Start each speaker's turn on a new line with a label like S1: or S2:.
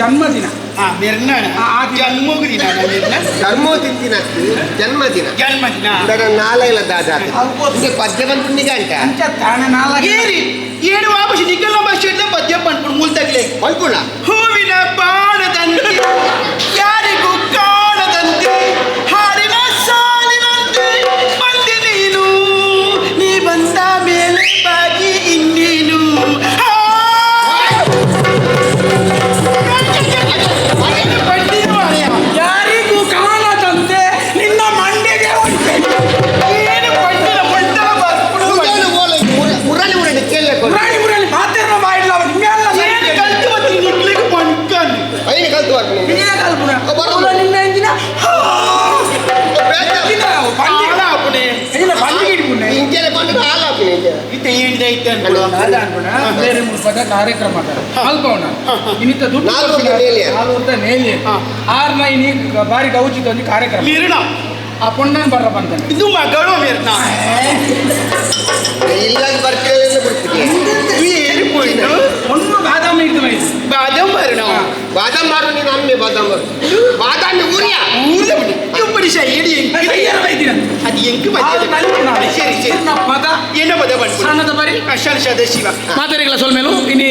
S1: ಜನ್ಮದಿನ.
S2: ಆ ಮೆರ್ನ
S1: ಆ, ಆ ದಿನ.
S2: ಜನ್ಮದಿನ ಮೆರ್ನ
S3: ಜನ್ಮದಿನ ಜನ್ಮದಿನ. ಅದರ ನಾಲೆಲ್ಲ ದಾದಾತ ಇಂಗೆ ಪದ್ಯ ಬಂತು ನಿಗಂಟ
S1: ಅಂಚ ತಾಣ ನಾಲ
S2: ಏರಿ ಏಳು ವಾಪಸ್ ಭಾಷೆ ಪದ್ಯ ಪಂಡ್ಕೊಂಡು ಮುಲ್ತಗ್ಲೆ
S3: ಬಂದ್ಪುಣ
S2: ಹೂವಿನ ಅನ್ಬಿಡು.
S1: ಅದ ಅನ್ಕೊಂಡ ಬೇರೆ ಮೂರು ಪದ ಕಾರ್ಯಕ್ರಮ ಮಾಡ್ತಾರೆ. ಅಲ್ಪ ಅವನ. ಇನ್ನಿತ ದುಡ್ಡು
S3: ನಾಲ್ಕು ಹೊತ್ತ
S2: ಹಾ.
S1: ಆರ್ ನೈನಿ ಬಾರಿ ಗೌಚಿತ ಒಂದು ಕಾರ್ಯಕ್ರಮ.
S2: ಮಿರ್ಣ.
S1: ಆ ಪೊಣ್ಣನ್ ಬರ್ರ ಬಂದ
S2: ಇದು ಮಗಳು ಮಿರ್ಣ.
S3: ಇಲ್ಲ ಬರ್ತೀವಿ
S2: ಏನು ಪೋಯ್ತು?
S1: ಒಂದು ಬಾದಾಮಿ ಇತ್ತು ಬಾದಾಮ್
S2: ಬಾದಂ ಬರ್ಣ
S3: ಬಾದಾಮ್ ಮಾರು ನೀನು ಅಮ್ಮೆ ಬಾದಾಮ್ ಮಾರು ಬಾದಾಮಿ ಊರಿಯ?
S2: ಊರ್ಲ ಬಿಡಿ. ಎಂಕ್
S1: ಆರು
S2: ಮಧ್ಯ
S1: ನಲಿಪು ನಾನು.
S2: ಸರಿ ಸರಿ
S1: ನನ್ನ ಪದ
S2: ಏನ ಪದ ಬಂದ್ಬಿಡು
S1: ಸಣ್ಣದ ಬರಿ
S2: ಅಶಾಲ್ ಸದಶಿವ
S1: ಮಾತಾಡಿಗಳ ಸೊಲ್ಮೇಲು ಇನಿ